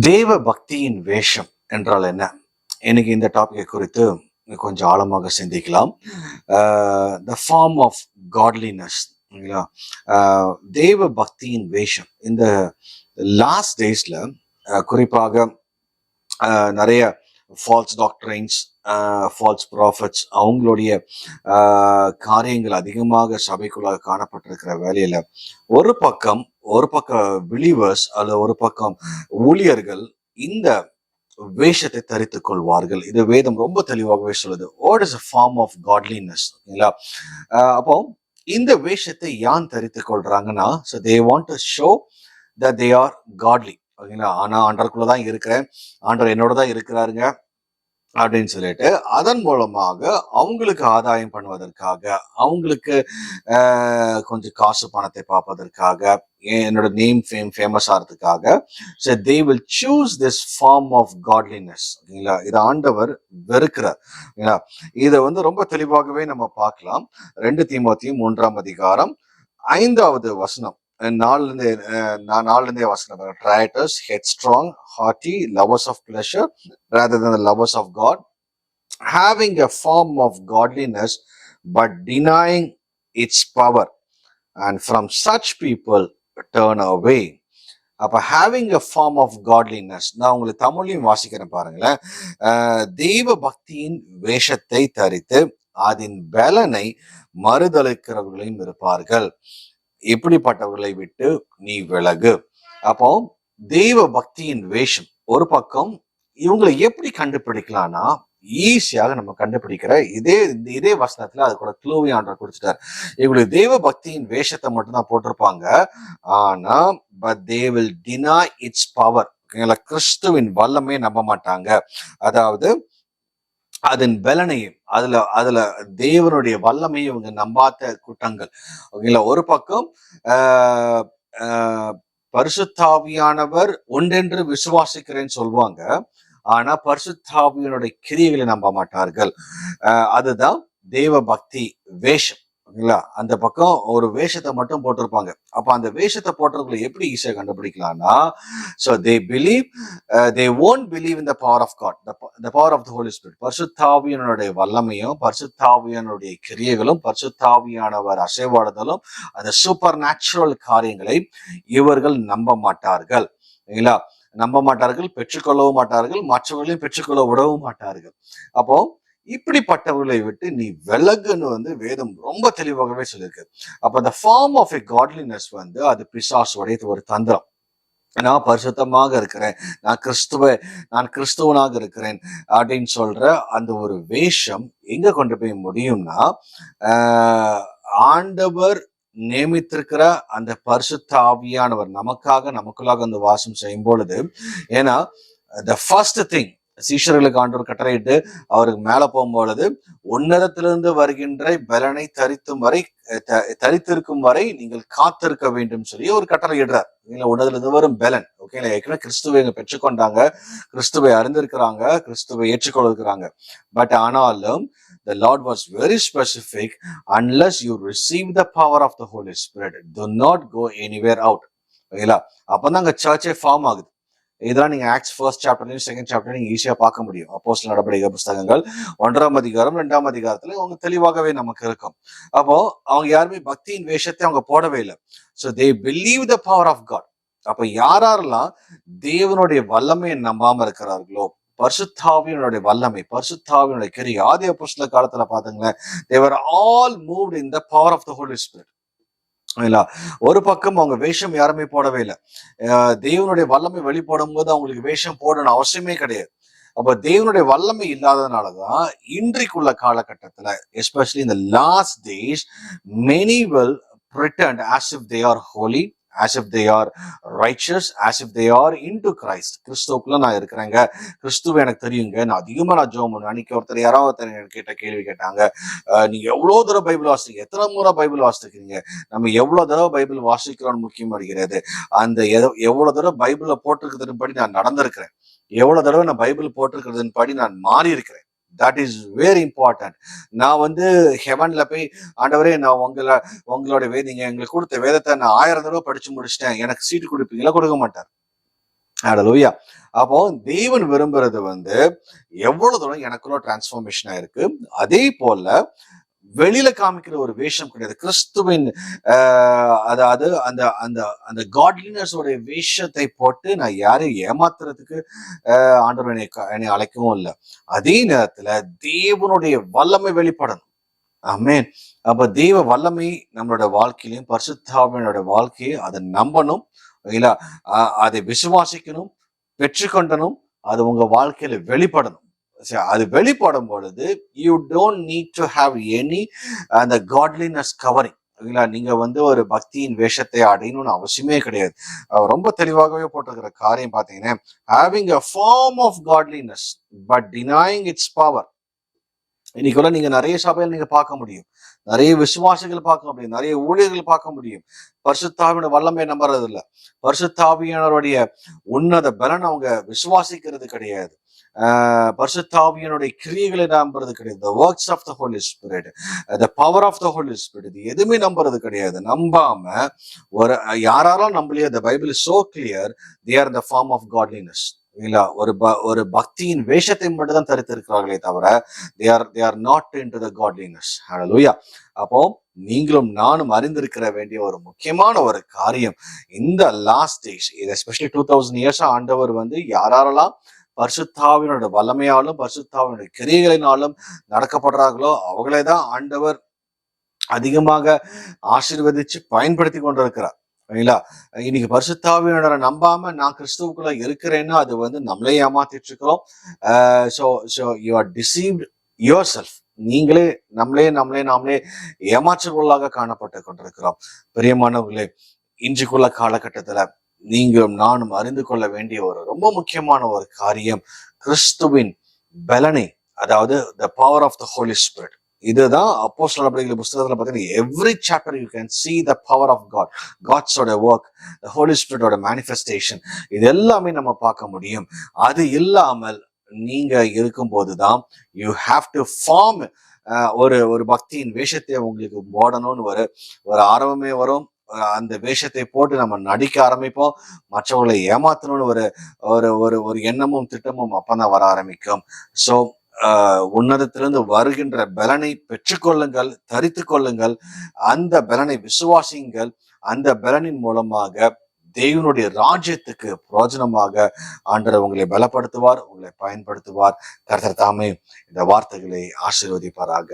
தேவ பக்தியின் வேஷம் என்றால் என்ன? இன்னைக்கு இந்த டாபிக்கை குறித்து கொஞ்சம் ஆழமாக சிந்திக்கலாம். த ஃபார்ம் ஆஃப் காட்லினஸ் தேவ பக்தியின் வேஷம். இந்த லாஸ்ட் டேஸ்ல குறிப்பாக நிறைய ஃபால்ஸ் டாக்டரைன்ஸ் ஃபால்ஸ் ப்ராஃபிட்ஸ் அவங்களுடைய காரியங்கள் அதிகமாக சபைக்குள்ளாக காணப்பட்டிருக்கிற வேலையில ஒரு பக்கம் ஒரு பக்கம் பிலீவர்ஸ் அல்லது ஒரு பக்கம் ஊழியர்கள் இந்த வேஷத்தை தரித்துக் கொள்வார்கள். இது வேதம் ரொம்ப தெளிவாகவே சொல்லுது. What is a form of godliness ஓகேங்களா? அப்போ இந்த வேஷத்தை யான் தரித்துக் கொள்றாங்கன்னா so they want to show the they are godly ஓகேங்களா? ஆனால் ஆண்டருக்குள்ள தான் இருக்கிறேன். ஆண்டர் என்னோட தான் இருக்கிறாருங்க. அப்படின்னு சொல்லிட்டு அதன் மூலமாக அவங்களுக்கு ஆதாயம் பண்ணுவதற்காக அவங்களுக்கு கொஞ்சம் காசு பணத்தை பார்ப்பதற்காக என்னோட நேம் ஃபேம் ஃபேமஸ் ஆகிறதுக்காக so they will choose this form of godliness ஓகேங்களா? இது ஆண்டவர் வெறுக்கிறார். ஓகேங்களா? இதை வந்து ரொம்ப தெளிவாகவே நம்ம பார்க்கலாம். ரெண்டு தீமோத்தியும் மூன்றாம் அதிகாரம் ஐந்தாவது வசனம். நாலுல இருந்தே நான் நாலுல இருந்தே headstrong heady lovers of pleasure rather than lovers of God having a form of godliness but denying its power and from such people turn away அப்போ having a form of godliness நான் உங்களுக்கு தமிழ்லையும் வாசிக்கிறேன் பாருங்களேன். தெய்வ பக்தியின் வேஷத்தை தரித்து அதன் பலனை மறுதளிக்கிறவர்களையும் இருப்பார்கள். இப்படிப்பட்டவர்களை விட்டு நீ விலகு. அப்போ தெய்வ பக்தியின் வேஷம் ஒரு பக்கம் இவங்களை எப்படி கண்டுபிடிக்கலாம்னா ஈஸியாக நம்ம கண்டுபிடிக்கிற இதே இந்த இதே வசனத்துல அது கூட க்ளூவி ஆண்டர் கொடுத்துட்டார். இவங்களுக்கு தெய்வ பக்தியின் வேஷத்தை மட்டும்தான் போட்டிருப்பாங்க. ஆனா but they will deny its power கிறிஸ்துவின் வல்லமே நம்ப மாட்டாங்க. அதாவது அதன் பலனையும் அதுல அதுல தேவனுடைய வல்லமையை இவங்க நம்பாத கூட்டங்கள். ஓகேங்களா? ஒரு பக்கம் பரிசுத்தாவியானவர் ஒன்றென்று விசுவாசிக்கிறேன்னு சொல்லுவாங்க. ஆனா பரிசுத்தாவியனுடைய கிரியைகளை நம்ப மாட்டார்கள். அதுதான் தேவ பக்தி வேஷம். ஓகேங்களா? அந்த பக்கம் ஒரு வேஷத்தை மட்டும் போட்டிருப்பாங்க. அப்ப அந்த வேஷத்தை போட்டவங்களை எப்படி ஈஸியா கண்டுபிடிக்கலாம்னா so they believe they won't believe in the power of God the power of the Holy Spirit பர்சுத்தாவியனுடைய வல்லமையும் பர்சுத்தாவியனுடைய கிரியைகளும் பர்சுத்தாவியானவர் அசைவாடுதலும் அந்த சூப்பர் நேச்சுரல் காரியங்களை இவர்கள் நம்ப மாட்டார்கள். ஓகேங்களா? நம்ப மாட்டார்கள் பெற்றுக்கொள்ளவும் மாட்டார்கள் மற்றவர்களையும் பெற்றுக்கொள்ள விடவும் மாட்டார்கள். அப்போ இப்படிப்பட்டவர்களை விட்டு நீ விலகுன்னு வந்து வேதம் ரொம்ப தெளிவாகவே சொல்லியிருக்கு. அப்ப அந்த ஃபார்ம் ஆஃப் எ காட்லினஸ் வந்து அது பிசாசுடைய ஒரு தந்திரம். நான் பரிசுத்தமாக இருக்கிறேன். நான் கிறிஸ்துவ நான் கிறிஸ்துவனாக இருக்கிறேன் அப்படின்னு சொல்ற அந்த ஒரு வேஷம் எங்க கொண்டு போய் முடியும்னா ஆண்டவர் நியமித்திருக்கிற அந்த பரிசுத்த ஆவியானவர் நமக்காக நமக்குள்ளாக அந்த வாசம் செய்யும் பொழுது ஏன்னா த ஃபர்ஸ்ட் திங் சீஷர்களுக்கு ஆண்டவர் கட்டளையிட்டு அவருக்கு மேல போகும்பொழுது உன்னதத்திலிருந்து வருகின்ற பலனை தரித்தும் வரை த- தரித்திருக்கும் வரை நீங்கள் காத்திருக்க வேண்டும் சொல்லி ஒரு கட்டளை இடுறார். இல்ல உன்னதிலிருந்து வரும் பலன். ஓகேங்களா ஏற்கனவே கிறிஸ்துவை இங்க பெற்றுக்கொண்டாங்க. கிறிஸ்துவை அறிந்திருக்கிறாங்க. கிறிஸ்துவை ஏற்றுக்கொள்ளிருக்கிறாங்க பட் ஆனாலும் the Lord was very specific unless you receive the power of the Holy Spirit do not go anywhere out ஓகேங்களா அப்பதான் அங்க சர்ச்சே ஃபார்ம் ஆகுது. இதெல்லாம் நீங்க ஆக்ஸ் ஃபர்ஸ்ட் சாப்டர்லையும் செகண்ட் சாப்டர் நீங்க ஈஸியா பார்க்க முடியும். அப்போஸ் நடவடிக்கை புஸ்தகங்கள் ஒன்றாம் அதிகாரம் ரெண்டாம் அதிகாரத்துல அவங்க தெளிவாகவே நமக்கு இருக்கும். அப்போ அவங்க யாருமே பக்தியின் வேஷத்தை அவங்க போடவே இல்லை. So they believe the power of God அப்ப யாரெல்லாம் தேவனுடைய வல்லமையை நம்பாம இருக்கிறார்களோ பரிசுத்தாவியனுடைய வல்லமை பரிசுத்தாவியனுடைய கிரி ஆதி புஸ்தக காலத்துல பாத்துங்களேன் they were all moved in the power of the Holy Spirit இல்லைங்களா ஒரு பக்கம் அவங்க வேஷம் யாருமே போடவே இல்லை. அஹ் தேவனுடைய வல்லமை வெளிப்படும் போது அவங்களுக்கு வேஷம் போடணும் அவசியமே கிடையாது. அப்ப தேவனுடைய வல்லமை இல்லாததுனாலதான் இன்றைக்குள்ள காலகட்டத்துல எஸ்பெஷலி இந்த last days many will pretend as if they are holy as if they are righteous as if they are into Christ கிறிஸ்துவுக்குள்ள நான் இருக்கிறேங்க. கிறிஸ்துவ எனக்கு தெரியுங்க. நான் அதிகமாக நான் ஜோம் பண்ணுவேன். அன்னைக்கு ஒருத்தர் யாராவது ஒருத்தர் எனக்கு கேட்ட கேள்வி கேட்டாங்க. நீங்கள் நீங்க தடவை பைபிள் வாசிக்கிறீங்க? எத்தனை முறை பைபிள் வாசிக்கிறீங்க? நம்ம எவ்வளோ தடவை பைபிள் வாசிக்கிறோம்னு முக்கியம் அடிக்கிறது? அந்த எவ்வளோ தடவை பைபிளில் போட்டிருக்கிறதுபடி படி நான் நடந்திருக்கிறேன். எவ்வளோ தடவை நான் பைபிள் போட்டிருக்கிறதுன்னு படி நான் மாறி இருக்கிறேன் தட் இஸ் வெரி இம்பார்ட்டன்ட் நான் வந்து ஹெவன்ல போய் ஆண்டவரே நான் உங்களை உங்களோட வேதிங்க எங்களுக்கு கொடுத்த வேதத்தை நான் ஆயிரம் தடவை படிச்சு முடிச்சிட்டேன். எனக்கு சீட்டு கொடுப்பீங்களா? கொடுக்க மாட்டார். ஹalleluya அப்போ தேவன் விரும்புறது வந்து எவ்வளவு தூரம் எனக்குள்ள டிரான்ஸ்ஃபர்மேஷனா ஆயிருக்கு அதே போல வெளியில காமிக்கிற ஒரு வேஷம் கிடையாது. கிறிஸ்துவின் ஆஹ், அதாவது அந்த அந்த அந்த காட்லினஸ் உடைய வேஷத்தை போட்டு நான் யாரையும் ஏமாத்துறதுக்கு ஆஹ், ஆண்டவர் என்னை என்னை அழைக்கவும் இல்லை. அதே நேரத்துல தேவனுடைய வல்லமை வெளிப்படணும். ஆமேன். அப்ப தெய்வ வல்லமை நம்மளோட வாழ்க்கையிலையும் பரிசுத்தாவினோட வாழ்க்கையை அதை நம்பணும். இல்ல அதை விசுவாசிக்கணும் பெற்றுக்கொண்டனும் அது உங்க வாழ்க்கையில வெளிப்படணும். அது வெளிப்படும் பொழுது you don't need to have any அந்த காட்லினஸ் கவரிங் இல்லைங்களா? நீங்க வந்து ஒரு பக்தியின் வேஷத்தை அடையணும்னு அவசியமே கிடையாது. ரொம்ப தெளிவாகவே போட்டிருக்கிற காரியம் பார்த்தீங்கன்னா having a form of godliness but denying its power இன்னைக்குள்ள நீங்க நிறைய சபையில் நீங்க பார்க்க முடியும். நிறைய விசுவாசிகள் பார்க்க முடியும். நிறைய ஊழியர்கள் பார்க்க முடியும். பரிசுத்தாவியோட வல்லமை நம்புறது இல்லை பரிசுத்தாவியனருடைய உன்னத பலன் அவங்க விசுவாசிக்கிறது கிடையாது. பரிசுத்தாவியனுடைய கிரியைகளை நம்புறது கிடையாது. The works of the Holy Spirit the power of the Holy Spirit இது எதுவுமே நம்புறது கிடையாது. நம்பாம ஒரு யாராலும் நம்பலையோ the Bible so clear they are the form of godliness இல்ல ஒரு ப ஒரு பக்தியின் வேஷத்தை மட்டும் தான் தரித்திருக்கிறார்களே தவிர they are they are not into the godliness லூயா அப்போ நீங்களும் நானும் அறிந்திருக்கிற வேண்டிய ஒரு முக்கியமான ஒரு காரியம் இந்த லாஸ்ட் டேஸ் இது எஸ்பெஷலி டூ தௌசண்ட் இயர்ஸ் ஆண்டவர் வந்து யாரெல்லாம் பரிசுத்தாவினோட வல்லமையாலும் பரிசுத்தாவினுடைய கிரியைகளினாலும் நடக்கப்படுறாங்களோ அவங்களே தான் ஆண்டவர் அதிகமாக ஆசீர்வதிச்சு பயன்படுத்தி கொண்டிருக்கிறார். சரிங்களா இன்னைக்கு பரிசுத்தாவியனரை நம்பாம நான் கிறிஸ்துவுக்குள்ள இருக்கிறேன்னா அது வந்து நம்மளே ஏமாத்திட்டு இருக்கிறோம். So so you are deceived yourself நீங்களே நம்மளே நம்மளே நாமளே ஏமாற்றுகளாக காணப்பட்டு கொண்டிருக்கிறோம். பிரியமானவர்களே இன்றைக்குள்ள காலகட்டத்தில் நீங்களும் நானும் அறிந்து கொள்ள வேண்டிய ஒரு ரொம்ப முக்கியமான ஒரு காரியம் கிறிஸ்துவின் பலனை அதாவது the power of the Holy Spirit இதுதான் அப்போ அப்படிங்கிற புஸ்தகத்துல பார்த்தீங்கன்னா every chapter you can see the power of God காட்ஸோட work holy ஸ்பிரிட்டோட மேனிஃபெஸ்டேஷன் இது எல்லாமே நம்ம பார்க்க முடியும். அது இல்லாமல் நீங்க இருக்கும்போது தான் யூ ஹாவ் டு ஃபார்ம் ஒரு ஒரு பக்தியின் வேஷத்தை உங்களுக்கு போடணும்னு ஒரு ஒரு ஆர்வமே வரும். அந்த வேஷத்தை போட்டு நம்ம நடிக்க ஆரம்பிப்போம். மற்றவர்களை ஏமாத்தணும்னு ஒரு ஒரு ஒரு ஒரு எண்ணமும் திட்டமும் அப்பதான் வர ஆரம்பிக்கும். ஸோ உன்னதத்திலிருந்து வருகின்ற பலனை பெற்றுக்கொள்ளுங்கள் தரித்து கொள்ளுங்கள். அந்த பலனை விசுவாசியுங்கள். அந்த பலனின் மூலமாக தேவனுடைய ராஜ்யத்துக்கு பிரயோஜனமாக ஆண்டவர் உங்களை பலப்படுத்துவார் உங்களை பயன்படுத்துவார். கர்த்தர் தாமே இந்த வார்த்தைகளை ஆசீர்வதிப்பாராக.